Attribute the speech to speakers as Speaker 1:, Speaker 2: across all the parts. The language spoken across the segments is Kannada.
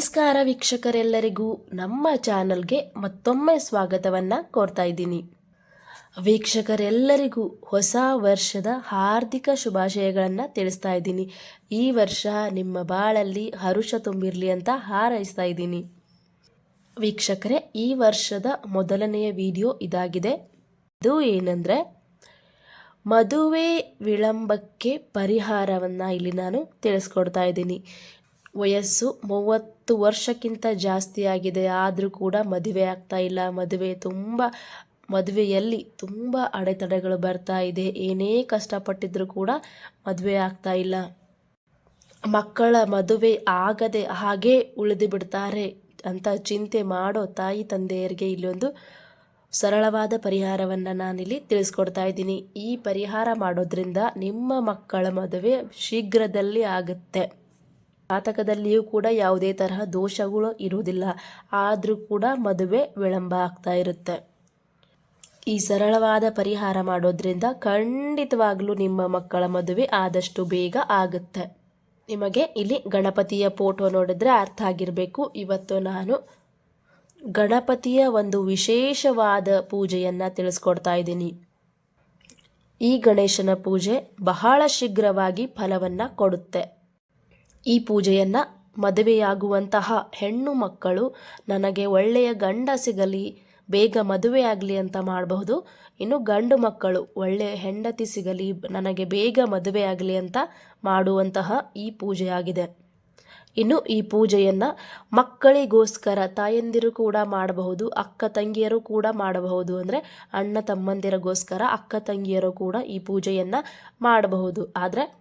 Speaker 1: ನಮಸ್ಕಾರ ವೀಕ್ಷಕರೆಲ್ಲರಿಗೂ ನಮ್ಮ ಚಾನಲ್ಗೆ ಮತ್ತೊಮ್ಮೆ ಸ್ವಾಗತವನ್ನು ಕೋರ್ತಾ ಇದ್ದೀನಿ. ವೀಕ್ಷಕರೆಲ್ಲರಿಗೂ ಹೊಸ ವರ್ಷದ ಹಾರ್ದಿಕ ಶುಭಾಶಯಗಳನ್ನು ತಿಳಿಸ್ತಾ ಇದ್ದೀನಿ. ಈ ವರ್ಷ ನಿಮ್ಮ ಬಾಳಲ್ಲಿ ಹರುಷ ತುಂಬಿರಲಿ ಅಂತ ಹಾರೈಸ್ತಾ ಇದ್ದೀನಿ. ವೀಕ್ಷಕರೇ, ಈ ವರ್ಷದ ಮೊದಲನೆಯ ವಿಡಿಯೋ ಇದಾಗಿದೆ. ಇದು ಏನಂದರೆ, ಮದುವೆ ವಿಳಂಬಕ್ಕೆ ಪರಿಹಾರವನ್ನು ಇಲ್ಲಿ ನಾನು ತಿಳಿಸ್ಕೊಡ್ತಾ ಇದ್ದೀನಿ. ವಯಸ್ಸು ಮೂವತ್ತು ವರ್ಷಕ್ಕಿಂತ ಜಾಸ್ತಿ ಆಗಿದೆ. ಆದರೂ ಕೂಡ ಮದುವೆ ಆಗ್ತಾ ಇಲ್ಲ. ಮದುವೆ ತುಂಬ, ಮದುವೆಯಲ್ಲಿ ತುಂಬ ಅಡೆತಡೆಗಳು ಬರ್ತಾ ಇದೆ. ಏನೇ ಕಷ್ಟಪಟ್ಟಿದ್ರೂ ಕೂಡ ಮದುವೆ ಆಗ್ತಾ ಇಲ್ಲ. ಮಕ್ಕಳ ಮದುವೆ ಆಗದೆ ಹಾಗೇ ಉಳಿದು ಬಿಡ್ತಾರೆ ಅಂತ ಚಿಂತೆ ಮಾಡೋ ತಾಯಿ ತಂದೆಯರಿಗೆ ಇಲ್ಲೊಂದು ಸರಳವಾದ ಪರಿಹಾರವನ್ನು ನಾನಿಲ್ಲಿ ತಿಳಿಸ್ಕೊಡ್ತಾ ಇದ್ದೀನಿ. ಈ ಪರಿಹಾರ ಮಾಡೋದ್ರಿಂದ ನಿಮ್ಮ ಮಕ್ಕಳ ಮದುವೆ ಶೀಘ್ರದಲ್ಲಿ ಆಗುತ್ತೆ. ಜಾತಕದಲ್ಲಿಯೂ ಕೂಡ ಯಾವುದೇ ತರಹ ದೋಷಗಳು ಇರುವುದಿಲ್ಲ. ಆದರೂ ಕೂಡ ಮದುವೆ ವಿಳಂಬ ಆಗ್ತಾ ಇರುತ್ತೆ. ಈ ಸರಳವಾದ ಪರಿಹಾರ ಮಾಡೋದ್ರಿಂದ ಖಂಡಿತವಾಗ್ಲೂ ನಿಮ್ಮ ಮಕ್ಕಳ ಮದುವೆ ಆದಷ್ಟು ಬೇಗ ಆಗುತ್ತೆ. ನಿಮಗೆ ಇಲ್ಲಿ ಗಣಪತಿಯ ಫೋಟೋ ನೋಡಿದ್ರೆ ಅರ್ಥ ಆಗಿರಬೇಕು. ಇವತ್ತು ನಾನು ಗಣಪತಿಯ ಒಂದು ವಿಶೇಷವಾದ ಪೂಜೆಯನ್ನು ತಿಳಿಸ್ಕೊಡ್ತಾ ಇದ್ದೀನಿ. ಈ ಗಣೇಶನ ಪೂಜೆ ಬಹಳ ಶೀಘ್ರವಾಗಿ ಫಲವನ್ನು ಕೊಡುತ್ತೆ. ಈ ಪೂಜೆಯನ್ನು ಮದುವೆಯಾಗುವಂತಹ ಹೆಣ್ಣು ಮಕ್ಕಳು ನನಗೆ ಒಳ್ಳೆಯ ಗಂಡ ಸಿಗಲಿ, ಬೇಗ ಮದುವೆ ಆಗಲಿ ಅಂತ ಮಾಡಬಹುದು. ಇನ್ನು ಗಂಡು ಮಕ್ಕಳು ಒಳ್ಳೆಯ ಹೆಂಡತಿ ಸಿಗಲಿ, ನನಗೆ ಬೇಗ ಮದುವೆ ಆಗಲಿ ಅಂತ ಮಾಡುವಂತಹ ಈ ಪೂಜೆಯಾಗಿದೆ. ಇನ್ನು ಈ ಪೂಜೆಯನ್ನು ಮಕ್ಕಳಿಗೋಸ್ಕರ ತಾಯಂದಿರು ಕೂಡ ಮಾಡಬಹುದು, ಅಕ್ಕ ತಂಗಿಯರು ಕೂಡ ಮಾಡಬಹುದು. ಅಂದರೆ ಅಣ್ಣ ತಮ್ಮಂದಿರಿಗೋಸ್ಕರ ಅಕ್ಕ ತಂಗಿಯರು ಕೂಡ ಈ ಪೂಜೆಯನ್ನು ಮಾಡಬಹುದು. ಆದರೆ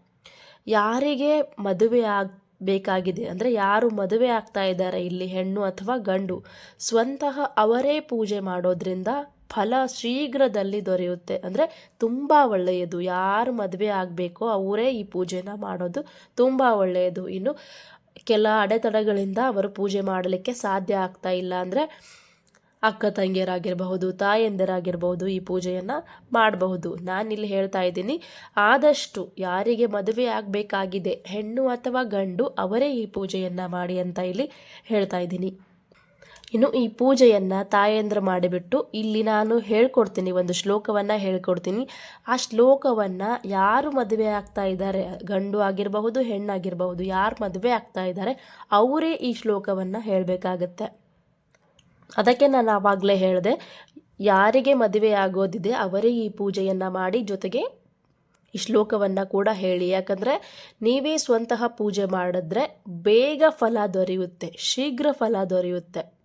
Speaker 1: ಯಾರಿಗೆ ಮದುವೆ ಆಗ ಬೇಕಾಗಿದೆ ಅಂದರೆ ಯಾರು ಮದುವೆ ಆಗ್ತಾ ಇದ್ದಾರೆ ಇಲ್ಲಿ, ಹೆಣ್ಣು ಅಥವಾ ಗಂಡು? ಸ್ವಂತಹ ಅವರೇ ಪೂಜೆ ಮಾಡೋದ್ರಿಂದ ಫಲ ಶೀಘ್ರದಲ್ಲಿ ದೊರೆಯುತ್ತೆ. ಅಂದರೆ ತುಂಬ ಒಳ್ಳೆಯದು. ಯಾರು ಮದುವೆ ಆಗಬೇಕೋ ಅವರೇ ಈ ಪೂಜೆನ ಮಾಡೋದು ತುಂಬ ಒಳ್ಳೆಯದು. ಇನ್ನು ಕೆಲ ಅಡೆತಡೆಗಳಿಂದ ಅವರು ಪೂಜೆ ಮಾಡಲಿಕ್ಕೆ ಸಾಧ್ಯ ಆಗ್ತಾ ಇಲ್ಲ. ಅಂದರೆ ಅಕ್ಕ ತಂಗಿಯರಾಗಿರಬಹುದು, ತಾಯಂದಿರಾಗಿರಬಹುದು ಈ ಪೂಜೆಯನ್ನು ಮಾಡಬಹುದು. ನಾನಿಲ್ಲಿ ಹೇಳ್ತಾ ಇದ್ದೀನಿ, ಆದಷ್ಟು ಯಾರಿಗೆ ಮದುವೆ ಆಗಬೇಕಾಗಿದೆ, ಹೆಣ್ಣು ಅಥವಾ ಗಂಡು, ಅವರೇ ಈ ಪೂಜೆಯನ್ನು ಮಾಡಿ ಅಂತ ಇಲ್ಲಿ ಹೇಳ್ತಾ ಇದ್ದೀನಿ. ಇನ್ನು ಈ ಪೂಜೆಯನ್ನು ತಾಯಂದ್ರ ಮಾಡಿಬಿಟ್ಟು ಇಲ್ಲಿ ನಾನು ಹೇಳ್ಕೊಡ್ತೀನಿ, ಒಂದು ಶ್ಲೋಕವನ್ನು ಹೇಳ್ಕೊಡ್ತೀನಿ. ಆ ಶ್ಲೋಕವನ್ನು ಯಾರು ಮದುವೆ ಆಗ್ತಾ ಇದ್ದಾರೆ, ಗಂಡು ಆಗಿರಬಹುದು ಹೆಣ್ಣಾಗಿರಬಹುದು ಯಾರು ಮದುವೆ ಆಗ್ತಾ ಇದ್ದಾರೆ, ಅವರೇ ಈ ಶ್ಲೋಕವನ್ನು ಹೇಳಬೇಕಾಗತ್ತೆ. ಅದಕ್ಕೆ ನಾನು ಆವಾಗಲೇ ಹೇಳಿದೆ, ಯಾರಿಗೆ ಮದುವೆ ಆಗೋದಿದೆ ಅವರೇ ಈ ಪೂಜೆಯನ್ನು ಮಾಡಿ ಜೊತೆಗೆ ಈ ಶ್ಲೋಕವನ್ನು ಕೂಡ ಹೇಳಿ. ಯಾಕಂದರೆ ನೀವೇ ಸ್ವಂತಹ ಪೂಜೆ ಮಾಡಿದ್ರೆ ಬೇಗ ಫಲ ದೊರೆಯುತ್ತೆ, ಶೀಘ್ರ ಫಲ ದೊರೆಯುತ್ತೆ.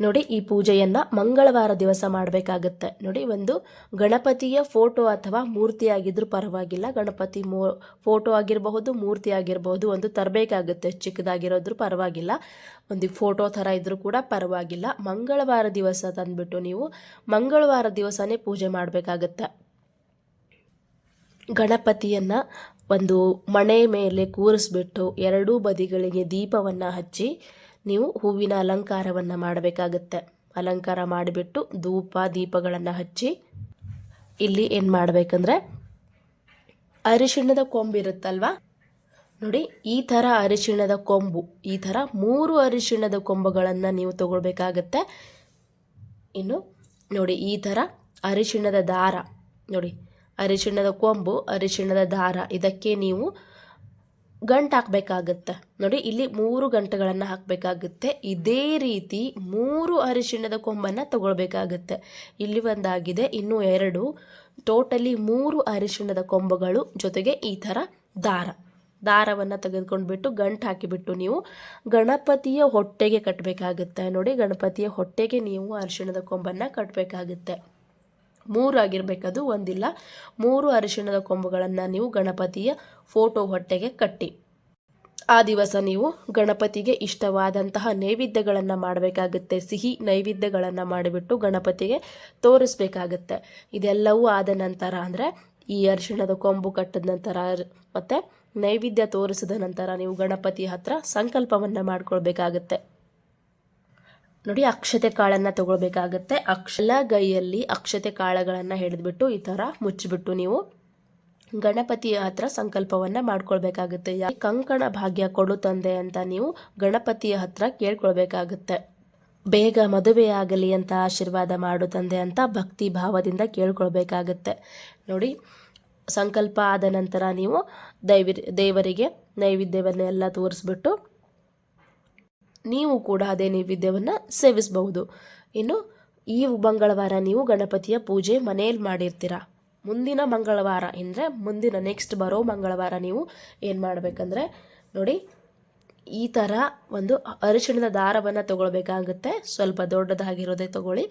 Speaker 1: ನೋಡಿ, ಈ ಪೂಜೆಯನ್ನು ಮಂಗಳವಾರ ದಿವಸ ಮಾಡಬೇಕಾಗತ್ತೆ. ನೋಡಿ, ಒಂದು ಗಣಪತಿಯ ಫೋಟೋ ಅಥವಾ ಮೂರ್ತಿ ಆಗಿದ್ರೂ ಪರವಾಗಿಲ್ಲ. ಗಣಪತಿ ಮೋ, ಫೋಟೋ ಆಗಿರಬಹುದು, ಮೂರ್ತಿ ಆಗಿರಬಹುದು, ಒಂದು ತರಬೇಕಾಗುತ್ತೆ. ಚಿಕ್ಕದಾಗಿರೋದ್ರೂ ಪರವಾಗಿಲ್ಲ. ಒಂದು ಫೋಟೋ ಥರ ಇದ್ದರೂ ಕೂಡ ಪರವಾಗಿಲ್ಲ. ಮಂಗಳವಾರ ದಿವಸ ತಂದುಬಿಟ್ಟು ನೀವು ಮಂಗಳವಾರ ದಿವಸನೇ ಪೂಜೆ ಮಾಡಬೇಕಾಗತ್ತೆ. ಗಣಪತಿಯನ್ನು ಒಂದು ಮಣೆ ಮೇಲೆ ಕೂರಿಸ್ಬಿಟ್ಟು ಎರಡೂ ಬದಿಗಳಿಗೆ ದೀಪವನ್ನು ಹಚ್ಚಿ ನೀವು ಹೂವಿನ ಅಲಂಕಾರವನ್ನು ಮಾಡಬೇಕಾಗತ್ತೆ. ಅಲಂಕಾರ ಮಾಡಿಬಿಟ್ಟು ಧೂಪ, ದೀಪಗಳನ್ನು ಹಚ್ಚಿ ಇಲ್ಲಿ ಏನು ಮಾಡಬೇಕಂದ್ರೆ ಅರಿಶಿಣದ ಕೊಂಬಿರುತ್ತಲ್ವ ನೋಡಿ, ಈ ಥರ ಅರಿಶಿಣದ ಕೊಂಬು, ಈ ಥರ ಮೂರು ಅರಿಶಿಣದ ಕೊಂಬುಗಳನ್ನು ನೀವು ತಗೊಳ್ಬೇಕಾಗತ್ತೆ. ಇನ್ನು ನೋಡಿ, ಈ ಥರ ಅರಿಶಿಣದ ದಾರ, ನೋಡಿ ಅರಿಶಿಣದ ಕೊಂಬು ಅರಿಶಿಣದ ದಾರ, ಇದಕ್ಕೆ ನೀವು ಗಂಟು ಹಾಕಬೇಕಾಗತ್ತೆ. ನೋಡಿ, ಇಲ್ಲಿ ಮೂರು ಗಂಟೆಗಳನ್ನು ಹಾಕಬೇಕಾಗುತ್ತೆ. ಇದೇ ರೀತಿ ಮೂರು ಅರಿಶಿಣದ ಕೊಂಬನ್ನು ತಗೊಳ್ಬೇಕಾಗತ್ತೆ. ಇಲ್ಲಿ ಒಂದಾಗಿದೆ, ಇನ್ನೂ ಎರಡು. ಟೋಟಲಿ ಮೂರು ಅರಿಶಿಣದ ಕೊಂಬುಗಳು ಜೊತೆಗೆ ಈ ಥರ ದಾರ. ದಾರವನ್ನು ತೆಗೆದುಕೊಂಡ್ಬಿಟ್ಟು ಗಂಟು ಹಾಕಿಬಿಟ್ಟು ನೀವು ಗಣಪತಿಯ ಹೊಟ್ಟೆಗೆ ಕಟ್ಟಬೇಕಾಗುತ್ತೆ. ನೋಡಿ, ಗಣಪತಿಯ ಹೊಟ್ಟೆಗೆ ನೀವು ಅರಿಶಿಣದ ಕೊಂಬನ್ನು ಕಟ್ಟಬೇಕಾಗುತ್ತೆ. ಮೂರು ಆಗಿರಬೇಕದು ಒಂದಿಲ್ಲ. ಮೂರು ಅರಿಶಿಣದ ಕೊಂಬುಗಳನ್ನು ನೀವು ಗಣಪತಿಯ ಫೋಟೋ ಹೊಟ್ಟೆಗೆ ಕಟ್ಟಿ. ಆ ದಿವಸ ನೀವು ಗಣಪತಿಗೆ ಇಷ್ಟವಾದಂತಹ ನೈವೇದ್ಯಗಳನ್ನು ಮಾಡಬೇಕಾಗುತ್ತೆ. ಸಿಹಿ ನೈವೇದ್ಯಗಳನ್ನು ಮಾಡಿಬಿಟ್ಟು ಗಣಪತಿಗೆ ತೋರಿಸ್ಬೇಕಾಗುತ್ತೆ. ಇದೆಲ್ಲವೂ ಆದ ನಂತರ ಅಂದರೆ ಈ ಅರಿಶಿಣದ ಕೊಂಬು ಕಟ್ಟಿದ ನಂತರ ಮತ್ತು ನೈವೇದ್ಯ ತೋರಿಸಿದ ನಂತರ ನೀವು ಗಣಪತಿ ಹತ್ರ ಸಂಕಲ್ಪವನ್ನು ಮಾಡ್ಕೊಳ್ಬೇಕಾಗತ್ತೆ. ನೋಡಿ, ಅಕ್ಷತೆ ಕಾಳನ್ನು ತಗೊಳ್ಬೇಕಾಗತ್ತೆ. ಅಕ್ಷಲ ಗೈಯಲ್ಲಿ ಅಕ್ಷತೆ ಕಾಳುಗಳನ್ನು ಹಿಡಿದ್ಬಿಟ್ಟು ಈ ಥರ ಮುಚ್ಚಿಬಿಟ್ಟು ನೀವು ಗಣಪತಿಯ ಹತ್ರ ಸಂಕಲ್ಪವನ್ನ ಮಾಡ್ಕೊಳ್ಬೇಕಾಗುತ್ತೆ. ಯಾ ಕಂಕಣ ಭಾಗ್ಯ ಕೊಡು ತಂದೆ ಅಂತ ನೀವು ಗಣಪತಿಯ ಹತ್ರ ಕೇಳ್ಕೊಳ್ಬೇಕಾಗುತ್ತೆ. ಬೇಗ ಮದುವೆಯಾಗಲಿ ಅಂತ ಆಶೀರ್ವಾದ ಮಾಡು ತಂದೆ ಅಂತ ಭಕ್ತಿ ಭಾವದಿಂದ ಕೇಳ್ಕೊಳ್ಬೇಕಾಗತ್ತೆ. ನೋಡಿ, ಸಂಕಲ್ಪ ಆದ ನಂತರ ನೀವು ದೈವಿ ದೇವರಿಗೆ ನೈವೇದ್ಯವನ್ನೆಲ್ಲ ತೋರಿಸ್ಬಿಟ್ಟು ನೀವು ಕೂಡ ಅದೇ ನೈವೇದ್ಯವನ್ನು ಸೇವಿಸಬಹುದು. ಇನ್ನು ಈ ಮಂಗಳವಾರ ನೀವು ಗಣಪತಿಯ ಪೂಜೆ ಮನೆಯಲ್ಲಿ ಮಾಡಿರ್ತೀರ? ಮುಂದಿನ ಮಂಗಳವಾರ ಅಂದರೆ ಮುಂದಿನ ನೆಕ್ಸ್ಟ್ ಬರೋ ಮಂಗಳವಾರ ನೀವು ಏನು ಮಾಡಬೇಕಂದ್ರೆ ನೋಡಿ, ಈ ಥರ ಒಂದು ಅರಿಶಿಣದ ದಾರವನ್ನು ತಗೊಳ್ಬೇಕಾಗುತ್ತೆ. ಸ್ವಲ್ಪ ದೊಡ್ಡದಾಗಿರೋದೇ ತಗೊಳ್ಳಿ.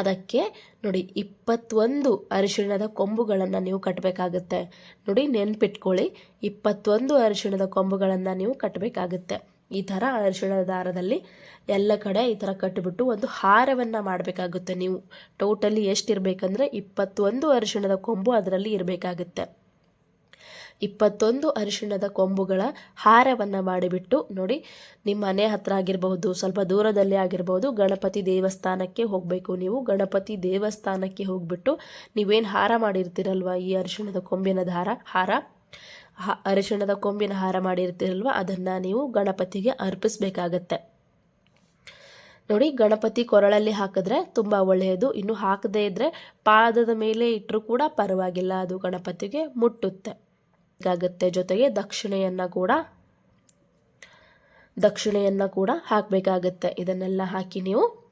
Speaker 1: ಅದಕ್ಕೆ ನೋಡಿ, ಇಪ್ಪತ್ತೊಂದು ಅರಿಶಿಣದ ಕೊಂಬುಗಳನ್ನು ನೀವು ಕಟ್ಟಬೇಕಾಗುತ್ತೆ ನೋಡಿ, ನೆನ್ಪಿಟ್ಕೊಳ್ಳಿ. ಇಪ್ಪತ್ತೊಂದು ಅರಿಶಿಣದ ಕೊಂಬುಗಳನ್ನು ನೀವು ಕಟ್ಟಬೇಕಾಗುತ್ತೆ ಈ ಥರ ಅರಿಶಿಣ ದಾರದಲ್ಲಿ ಎಲ್ಲ ಕಡೆ ಈ ಥರ ಕಟ್ಟಿಬಿಟ್ಟು ಒಂದು ಹಾರವನ್ನು ಮಾಡಬೇಕಾಗುತ್ತೆ ನೀವು. ಟೋಟಲಿ ಎಷ್ಟಿರಬೇಕಂದ್ರೆ ಇಪ್ಪತ್ತೊಂದು ಅರಿಶಿಣದ ಕೊಂಬು ಅದರಲ್ಲಿ ಇರಬೇಕಾಗುತ್ತೆ. ಇಪ್ಪತ್ತೊಂದು ಅರಿಶಿಣದ ಕೊಂಬುಗಳ ಹಾರವನ್ನು ಮಾಡಿಬಿಟ್ಟು ನೋಡಿ, ನಿಮ್ಮ ಮನೆ ಹತ್ರ ಆಗಿರಬಹುದು, ಸ್ವಲ್ಪ ದೂರದಲ್ಲಿ ಆಗಿರಬಹುದು, ಗಣಪತಿ ದೇವಸ್ಥಾನಕ್ಕೆ ಹೋಗಬೇಕು ನೀವು. ಗಣಪತಿ ದೇವಸ್ಥಾನಕ್ಕೆ ಹೋಗ್ಬಿಟ್ಟು ನೀವೇನು ಹಾರ ಮಾಡಿರ್ತೀರಲ್ವ ಈ ಅರಿಶಿಣದ ಕೊಂಬಿನ ದಾರ ಹಾರ? ಅರಿಶಿಣದ ಕೊಂಬಿನ ಹಾರ ಮಾಡಿರ್ತೀರಲ್ವ, ಅದನ್ನು ನೀವು ಗಣಪತಿಗೆ ಅರ್ಪಿಸಬೇಕಾಗತ್ತೆ. ನೋಡಿ, ಗಣಪತಿ ಕೊರಳಲ್ಲಿ ಹಾಕಿದ್ರೆ ತುಂಬ ಒಳ್ಳೆಯದು. ಇನ್ನು ಹಾಕದೇ ಇದ್ದರೆ ಪಾದದ ಮೇಲೆ ಇಟ್ಟರೂ ಕೂಡ ಪರವಾಗಿಲ್ಲ, ಅದು ಗಣಪತಿಗೆ ಮುಟ್ಟುತ್ತೆ. ಆಗುತ್ತೆ ಜೊತೆಗೆ ದಕ್ಷಿಣೆಯನ್ನು ಕೂಡ ದಕ್ಷಿಣೆಯನ್ನು ಕೂಡ ಹಾಕಬೇಕಾಗತ್ತೆ. ಇದನ್ನೆಲ್ಲ ಹಾಕಿ ನೀವು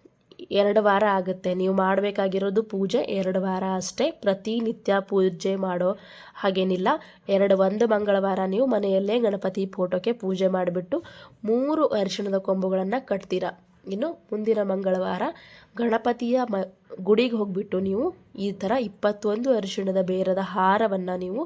Speaker 1: ಎರಡು ವಾರ ಆಗುತ್ತೆ. ನೀವು ಮಾಡಬೇಕಾಗಿರೋದು ಪೂಜೆ ಎರಡು ವಾರ ಅಷ್ಟೇ. ಪ್ರತಿನಿತ್ಯ ಪೂಜೆ ಮಾಡೋ ಹಾಗೇನಿಲ್ಲ. ಎರಡು, ಒಂದು ಮಂಗಳವಾರ ನೀವು ಮನೆಯಲ್ಲೇ ಗಣಪತಿ ಫೋಟೋಕ್ಕೆ ಪೂಜೆ ಮಾಡಿಬಿಟ್ಟು ಮೂರು ಅರಿಶಿಣದ ಕೊಂಬುಗಳನ್ನು ಕಟ್ತೀರಾ. ಇನ್ನು ಮುಂದಿನ ಮಂಗಳವಾರ ಗಣಪತಿಯ ಮ, ಗುಡಿಗೆ ಹೋಗಿಬಿಟ್ಟು ನೀವು ಈ ಥರ ಇಪ್ಪತ್ತೊಂದು ಅರಿಶಿಣದ ಬೇರದ ಹಾರವನ್ನು ನೀವು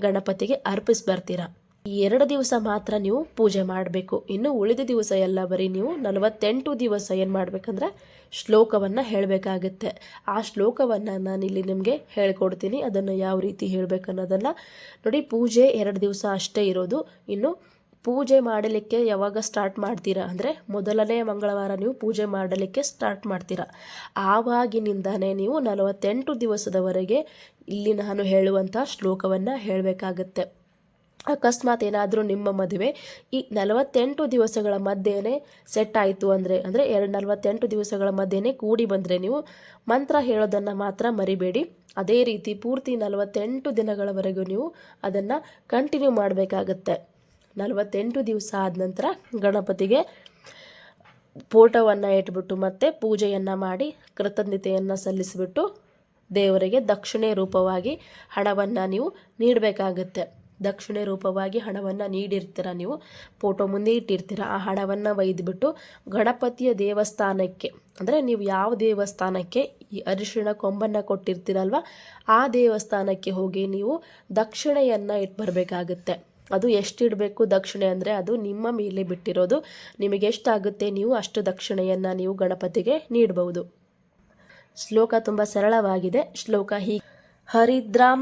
Speaker 1: ಗಣಪತಿಗೆ ಅರ್ಪಿಸಿ ಬರ್ತೀರಾ ಈ ಎರಡು ದಿವಸ ಮಾತ್ರ ನೀವು ಪೂಜೆ ಮಾಡಬೇಕು. ಇನ್ನು ಉಳಿದ ದಿವಸ ಎಲ್ಲ ಬರೀ ನೀವು ನಲವತ್ತೆಂಟು ದಿವಸ ಏನು ಮಾಡಬೇಕಂದ್ರೆ ಶ್ಲೋಕವನ್ನು ಹೇಳಬೇಕಾಗುತ್ತೆ. ಆ ಶ್ಲೋಕವನ್ನು ನಾನು ಇಲ್ಲಿ ನಿಮಗೆ ಹೇಳ್ಕೊಡ್ತೀನಿ. ಅದನ್ನು ಯಾವ ರೀತಿ ಹೇಳಬೇಕನ್ನೋದನ್ನು ನೋಡಿ, ಪೂಜೆ ಎರಡು ದಿವಸ ಅಷ್ಟೇ ಇರೋದು. ಇನ್ನು ಪೂಜೆ ಮಾಡಲಿಕ್ಕೆ ಯಾವಾಗ ಸ್ಟಾರ್ಟ್ ಮಾಡ್ತೀರಾ ಅಂದರೆ ಮೊದಲನೇ ಮಂಗಳವಾರ ನೀವು ಪೂಜೆ ಮಾಡಲಿಕ್ಕೆ ಸ್ಟಾರ್ಟ್ ಮಾಡ್ತೀರಾ. ಆವಾಗಿನಿಂದನೇ ನೀವು ನಲವತ್ತೆಂಟು ದಿವಸದವರೆಗೆ ಇಲ್ಲಿ ನಾನು ಹೇಳುವಂಥ ಶ್ಲೋಕವನ್ನು ಹೇಳಬೇಕಾಗತ್ತೆ. ಅಕಸ್ಮಾತ್ ಏನಾದರೂ ನಿಮ್ಮ ಮದುವೆ, ಈ ನಲವತ್ತೆಂಟು ದಿವಸಗಳ ಮಧ್ಯೆನೇ ಸೆಟ್ ಆಯಿತು ಅಂದರೆ ಅಂದರೆ ಎರಡು ನಲವತ್ತೆಂಟು ದಿವಸಗಳ ಮಧ್ಯೆನೇ ಕೂಡಿ ಬಂದರೆ ನೀವು ಮಂತ್ರ ಹೇಳೋದನ್ನು ಮಾತ್ರ ಮರಿಬೇಡಿ. ಅದೇ ರೀತಿ ಪೂರ್ತಿ ನಲವತ್ತೆಂಟು ದಿನಗಳವರೆಗೂ ನೀವು ಅದನ್ನು ಕಂಟಿನ್ಯೂ ಮಾಡಬೇಕಾಗತ್ತೆ. ನಲವತ್ತೆಂಟು ದಿವಸ ಆದ ನಂತರ ಗಣಪತಿಗೆ ಫೋಟೋವನ್ನು ಇಟ್ಬಿಟ್ಟು ಮತ್ತೆ ಪೂಜೆಯನ್ನು ಮಾಡಿ ಕೃತಜ್ಞತೆಯನ್ನು ಸಲ್ಲಿಸಿಬಿಟ್ಟು ದೇವರಿಗೆ ದಕ್ಷಿಣೆ ರೂಪವಾಗಿ ಹಣವನ್ನು ನೀವು ನೀಡಬೇಕಾಗತ್ತೆ. ದಕ್ಷಿಣೆ ರೂಪವಾಗಿ ಹಣವನ್ನು ನೀಡಿರ್ತೀರ ನೀವು. ಫೋಟೋ ಮುಂದೆ ಇಟ್ಟಿರ್ತೀರ. ಆ ಹಣವನ್ನು ಒಯ್ದುಬಿಟ್ಟು ಗಣಪತಿಯ ದೇವಸ್ಥಾನಕ್ಕೆ, ಅಂದರೆ ನೀವು ಯಾವ ದೇವಸ್ಥಾನಕ್ಕೆ ಈ ಅರಿಶಿಣ ಕೊಂಬನ್ನು ಕೊಟ್ಟಿರ್ತೀರಲ್ವ, ಆ ದೇವಸ್ಥಾನಕ್ಕೆ ಹೋಗಿ ನೀವು ದಕ್ಷಿಣೆಯನ್ನು ಇಟ್ಟು ಬರಬೇಕಾಗುತ್ತೆ. ಅದು ಎಷ್ಟು ಇಡಬೇಕು ದಕ್ಷಿಣೆ ಅಂದರೆ ಅದು ನಿಮ್ಮ ಮೇಲೆ ಬಿಟ್ಟಿರೋದು. ನಿಮಗೆ ಎಷ್ಟಾಗುತ್ತೆ ನೀವು ಅಷ್ಟು ದಕ್ಷಿಣೆಯನ್ನು ನೀವು ಗಣಪತಿಗೆ ನೀಡಬಹುದು ಶ್ಲೋಕ ತುಂಬ ಸರಳವಾಗಿದೆ. ಶ್ಲೋಕ ಹೀ ಹರಿದ್ರಾಂ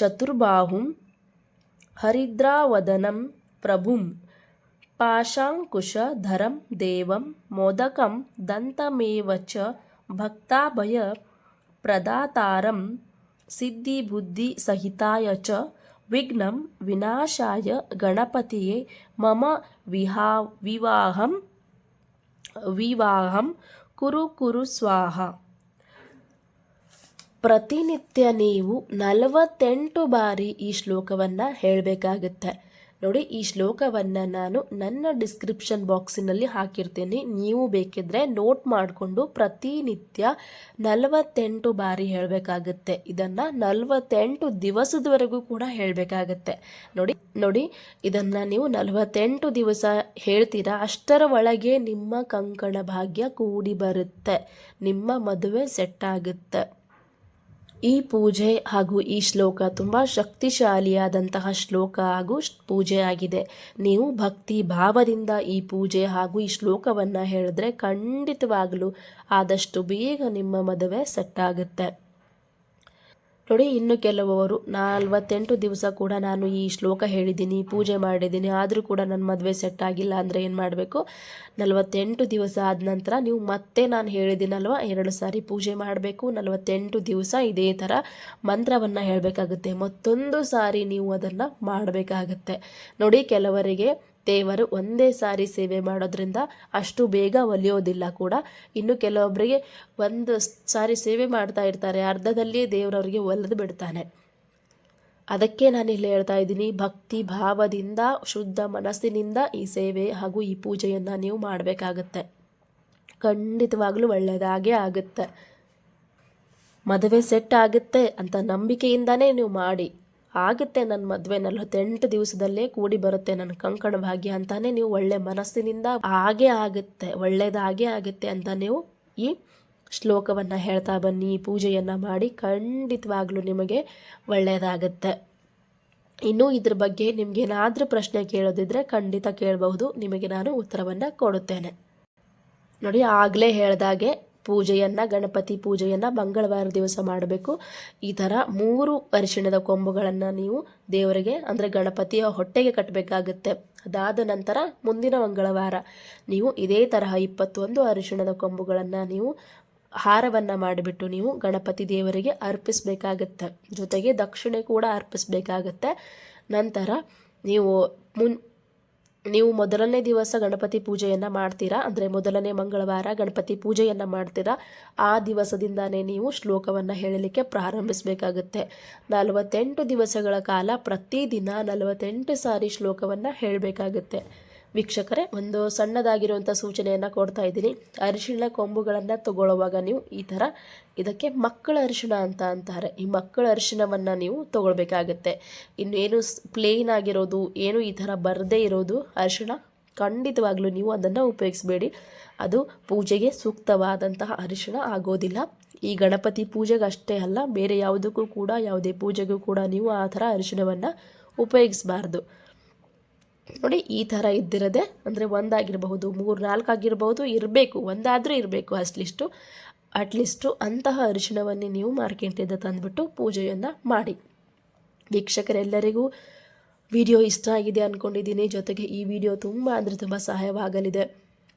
Speaker 1: ಚತುರ್ಬಾಹುಂ हरिद्रावदनं प्रभुं। पाशाङ्कुशधरं देवं मोदकं दन्तमेव च भक्ताभयप्रदातारं सिद्धिबुद्धिसहिताय च विघ्नं विनाशाय गणपतये मम विहा विवाहं विवाहं कुरु कुरु स्वाहा। ಪ್ರತಿನಿತ್ಯ ನೀವು ನಲವತ್ತೆಂಟು ಬಾರಿ ಈ ಶ್ಲೋಕವನ್ನು ಹೇಳಬೇಕಾಗುತ್ತೆ. ನೋಡಿ, ಈ ಶ್ಲೋಕವನ್ನು ನಾನು ನನ್ನ ಡಿಸ್ಕ್ರಿಪ್ಷನ್ ಬಾಕ್ಸಿನಲ್ಲಿ ಹಾಕಿರ್ತೀನಿ. ನೀವು ಬೇಕಿದ್ರೆ ನೋಟ್ ಮಾಡಿಕೊಂಡು ಪ್ರತಿನಿತ್ಯ ನಲವತ್ತೆಂಟು ಬಾರಿ ಹೇಳಬೇಕಾಗುತ್ತೆ. ಇದನ್ನು ನಲವತ್ತೆಂಟು ದಿವಸದವರೆಗೂ ಕೂಡ ಹೇಳಬೇಕಾಗತ್ತೆ. ನೋಡಿ ನೋಡಿ, ಇದನ್ನು ನೀವು ನಲವತ್ತೆಂಟು ದಿವಸ ಹೇಳ್ತೀರಾ? ಅಷ್ಟರ ಒಳಗೆ ನಿಮ್ಮ ಕಂಕಣ ಭಾಗ್ಯ ಕೂಡಿ ಬರುತ್ತೆ. ನಿಮ್ಮ ಮದುವೆ ಸೆಟ್ ಆಗುತ್ತೆ. ಈ ಪೂಜೆ ಹಾಗೂ ಈ ಶ್ಲೋಕ ತುಂಬ ಶಕ್ತಿಶಾಲಿಯಾದಂತಹ ಶ್ಲೋಕ ಹಾಗೂ ಪೂಜೆ ಆಗಿದೆ. ನೀವು ಭಕ್ತಿ ಭಾವದಿಂದ ಈ ಪೂಜೆ ಹಾಗೂ ಈ ಶ್ಲೋಕವನ್ನು ಹೇಳಿದ್ರೆ ಖಂಡಿತವಾಗಲೂ ಆದಷ್ಟು ಬೇಗ ನಿಮ್ಮ ಮದುವೆ ಸೆಟ್ ಆಗುತ್ತೆ. ನೋಡಿ, ಇನ್ನು ಕೆಲವರು ನಲ್ವತ್ತೆಂಟು ದಿವಸ ಕೂಡ ನಾನು ಈ ಶ್ಲೋಕ ಹೇಳಿದ್ದೀನಿ, ಪೂಜೆ ಮಾಡಿದ್ದೀನಿ, ಆದರೂ ಕೂಡ ನನ್ನ ಮದುವೆ ಸೆಟ್ ಆಗಿಲ್ಲ ಅಂದರೆ ಏನು ಮಾಡಬೇಕು? ನಲವತ್ತೆಂಟು ದಿವಸ ಆದ ನಂತರ ನೀವು ಮತ್ತೆ ನಾನು ಹೇಳಿದ್ದೀನಲ್ವ, ಎರಡು ಸಾರಿ ಪೂಜೆ ಮಾಡಬೇಕು, ನಲವತ್ತೆಂಟು ದಿವಸ ಇದೇ ಥರ ಮಂತ್ರವನ್ನು ಹೇಳಬೇಕಾಗುತ್ತೆ. ಮತ್ತೊಂದು ಸಾರಿ ನೀವು ಅದನ್ನು ಮಾಡಬೇಕಾಗತ್ತೆ. ನೋಡಿ, ಕೆಲವರಿಗೆ ದೇವರು ಒಂದೇ ಸಾರಿ ಸೇವೆ ಮಾಡೋದ್ರಿಂದ ಅಷ್ಟು ಬೇಗ ಒಲಿಯೋದಿಲ್ಲ ಕೂಡ. ಇನ್ನು ಕೆಲವೊಬ್ಬರಿಗೆ ಒಂದು ಸಾರಿ ಸೇವೆ ಮಾಡ್ತಾ ಇರ್ತಾರೆ, ಅರ್ಧದಲ್ಲಿಯೇ ದೇವರವರಿಗೆ ಒಲಿದು ಬಿಡ್ತಾನೆ. ಅದಕ್ಕೆ ನಾನು ಇಲ್ಲಿ ಹೇಳ್ತಾ ಇದ್ದೀನಿ, ಭಕ್ತಿ ಭಾವದಿಂದ, ಶುದ್ಧ ಮನಸ್ಸಿನಿಂದ ಈ ಸೇವೆ ಹಾಗೂ ಈ ಪೂಜೆಯನ್ನು ನೀವು ಮಾಡಬೇಕಾಗತ್ತೆ. ಖಂಡಿತವಾಗ್ಲೂ ಒಳ್ಳೆಯದಾಗೇ ಆಗುತ್ತೆ. ಮದುವೆ ಸೆಟ್ ಆಗುತ್ತೆ ಅಂತ ನಂಬಿಕೆಯಿಂದನೇ ನೀವು ಮಾಡಿ. ಆಗುತ್ತೆ ನನ್ನ ಮದುವೆ ನಲವತ್ತೆಂಟು ದಿವಸದಲ್ಲೇ ಕೂಡಿ ಬರುತ್ತೆ ನನ್ನ ಕಂಕಣ ಭಾಗ್ಯ ಅಂತಾನೆ ನೀವು ಒಳ್ಳೆ ಮನಸ್ಸಿನಿಂದ ಹಾಗೆ ಆಗುತ್ತೆ ಒಳ್ಳೇದಾಗೆ ಆಗುತ್ತೆ ಅಂತ ನೀವು ಈ ಶ್ಲೋಕವನ್ನು ಹೇಳ್ತಾ ಬನ್ನಿ ಪೂಜೆಯನ್ನು ಮಾಡಿ ಖಂಡಿತವಾಗ್ಲೂ ನಿಮಗೆ ಒಳ್ಳೆಯದಾಗುತ್ತೆ ಇನ್ನು ಇದ್ರ ಬಗ್ಗೆ ನಿಮಗೇನಾದರೂ ಪ್ರಶ್ನೆ ಕೇಳೋದಿದ್ರೆ ಖಂಡಿತ ಕೇಳಬಹುದು, ನಿಮಗೆ ನಾನು ಉತ್ತರವನ್ನು ಕೊಡುತ್ತೇನೆ. ನೋಡಿ, ಆಗಲೇ ಹೇಳ್ದಾಗೆ ಪೂಜೆಯನ್ನು, ಗಣಪತಿ ಪೂಜೆಯನ್ನು ಮಂಗಳವಾರ ದಿವಸ ಮಾಡಬೇಕು. ಈ ಥರ ಮೂರು ಅರಿಶಿಣದ ಕೊಂಬುಗಳನ್ನು ನೀವು ದೇವರಿಗೆ, ಅಂದರೆ ಗಣಪತಿಯ ಹೊಟ್ಟೆಗೆ ಕಟ್ಟಬೇಕಾಗುತ್ತೆ ಅದಾದ ನಂತರ ಮುಂದಿನ ಮಂಗಳವಾರ ನೀವು ಇದೇ ತರಹ ಇಪ್ಪತ್ತೊಂದು ಅರಿಶಿಣದ ಕೊಂಬುಗಳನ್ನು ನೀವು ಹಾರವನ್ನು ಮಾಡಿಬಿಟ್ಟು ನೀವು ಗಣಪತಿ ದೇವರಿಗೆ ಅರ್ಪಿಸಬೇಕಾಗತ್ತೆ. ಜೊತೆಗೆ ದಕ್ಷಿಣೆ ಕೂಡ ಅರ್ಪಿಸಬೇಕಾಗತ್ತೆ. ನಂತರ ನೀವು ಮುನ್ ನೀವು ಮೊದಲನೇ ದಿವಸ ಗಣಪತಿ ಪೂಜೆಯನ್ನು ಮಾಡ್ತೀರಾ? ಅಂದರೆ ಮೊದಲನೇ ಮಂಗಳವಾರ ಗಣಪತಿ ಪೂಜೆಯನ್ನು ಮಾಡ್ತೀರಾ? ಆ ದಿವಸದಿಂದನೇ ನೀವು ಶ್ಲೋಕವನ್ನು ಹೇಳಲಿಕ್ಕೆ ಪ್ರಾರಂಭಿಸಬೇಕಾಗುತ್ತೆ. ನಲವತ್ತೆಂಟು ದಿವಸಗಳ ಕಾಲ ಪ್ರತಿದಿನ ನಲವತ್ತೆಂಟು ಸಾರಿ ಶ್ಲೋಕವನ್ನು ಹೇಳಬೇಕಾಗುತ್ತೆ. ವೀಕ್ಷಕರೇ, ಒಂದು ಸಣ್ಣದಾಗಿರುವಂಥ ಸೂಚನೆಯನ್ನು ಕೊಡ್ತಾ ಇದ್ದೀನಿ. ಅರಿಶಿಣ ಕೊಂಬುಗಳನ್ನು ತಗೊಳ್ಳುವಾಗ ನೀವು ಈ ಥರ ಇದಕ್ಕೆ ಮಕ್ಕಳ ಅರಿಶಿಣ ಅಂತ ಅಂತಾರೆ. ಈ ಮಕ್ಕಳ ಅರಿಶಿಣವನ್ನು ನೀವು ತಗೊಳ್ಬೇಕಾಗತ್ತೆ. ಇನ್ನೇನು ಪ್ಲೇನ್ ಆಗಿರೋದು, ಏನು ಈ ಥರ ಬರದೇ ಇರೋದು ಅರಿಶಿಣ, ಖಂಡಿತವಾಗ್ಲೂ ನೀವು ಅದನ್ನು ಉಪಯೋಗಿಸಬೇಡಿ. ಅದು ಪೂಜೆಗೆ ಸೂಕ್ತವಾದಂತಹ ಅರಿಶಿಣ ಆಗೋದಿಲ್ಲ. ಈ ಗಣಪತಿ ಪೂಜೆಗೆ ಅಷ್ಟೇ ಅಲ್ಲ, ಬೇರೆ ಯಾವುದಕ್ಕೂ ಕೂಡ, ಯಾವುದೇ ಪೂಜೆಗೂ ಕೂಡ ನೀವು ಆ ಥರ ಅರಿಶಿಣವನ್ನು ಉಪಯೋಗಿಸಬಾರ್ದು. ನೋಡಿ, ಈ ಥರ ಇದ್ದಿರದೆ ಅಂದರೆ ಒಂದಾಗಿರಬಹುದು, ಮೂರು, ನಾಲ್ಕು ಆಗಿರಬಹುದು, ಇರಬೇಕು, ಒಂದಾದರೂ ಇರಬೇಕು ಅಟ್ಲೀಸ್ಟು ಅಟ್ಲೀಸ್ಟು ಅಂತಹ ಅರಿಶಿಣವನ್ನೇ ನೀವು ಮಾರ್ಕೆಟಿಂದ ತಂದುಬಿಟ್ಟು ಪೂಜೆಯನ್ನು ಮಾಡಿ. ವೀಕ್ಷಕರೆಲ್ಲರಿಗೂ ವಿಡಿಯೋ ಇಷ್ಟ ಆಗಿದೆ ಅಂದ್ಕೊಂಡಿದ್ದೀನಿ ಜೊತೆಗೆ ಈ ವಿಡಿಯೋ ತುಂಬ ಅಂದರೆ ತುಂಬ ಸಹಾಯವಾಗಲಿದೆ.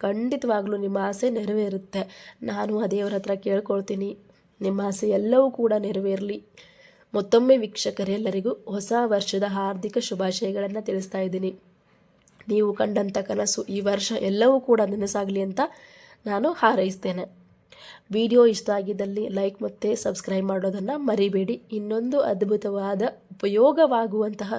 Speaker 1: ಖಂಡಿತವಾಗಲೂ ನಿಮ್ಮ ಆಸೆ ನೆರವೇರುತ್ತೆ. ನಾನು ಆ ದೇವರ ಹತ್ರ ಕೇಳ್ಕೊಳ್ತೀನಿ. ನಿಮ್ಮ ಆಸೆ ಎಲ್ಲವೂ ಕೂಡ ನೆರವೇರಲಿ. ಮತ್ತೊಮ್ಮೆ ವೀಕ್ಷಕರೆಲ್ಲರಿಗೂ ಹೊಸ ವರ್ಷದ ಹಾರ್ದಿಕ ಶುಭಾಶಯಗಳನ್ನು ತಿಳಿಸ್ತಾ ಇದ್ದೀನಿ. ನೀವು ಕಂಡಂಥ ಕನಸು ಈ ವರ್ಷ ಎಲ್ಲವೂ ಕೂಡ ನೆನೆಸಾಗಲಿ ಅಂತ ನಾನು ಹಾರೈಸ್ತೇನೆ. ವಿಡಿಯೋ ಇಷ್ಟ ಆಗಿದ್ದಲ್ಲಿ ಲೈಕ್ ಮತ್ತು ಸಬ್ಸ್ಕ್ರೈಬ್ ಮಾಡೋದನ್ನು ಮರಿಬೇಡಿ. ಇನ್ನೊಂದು ಅದ್ಭುತವಾದ ಉಪಯೋಗವಾಗುವಂತಹ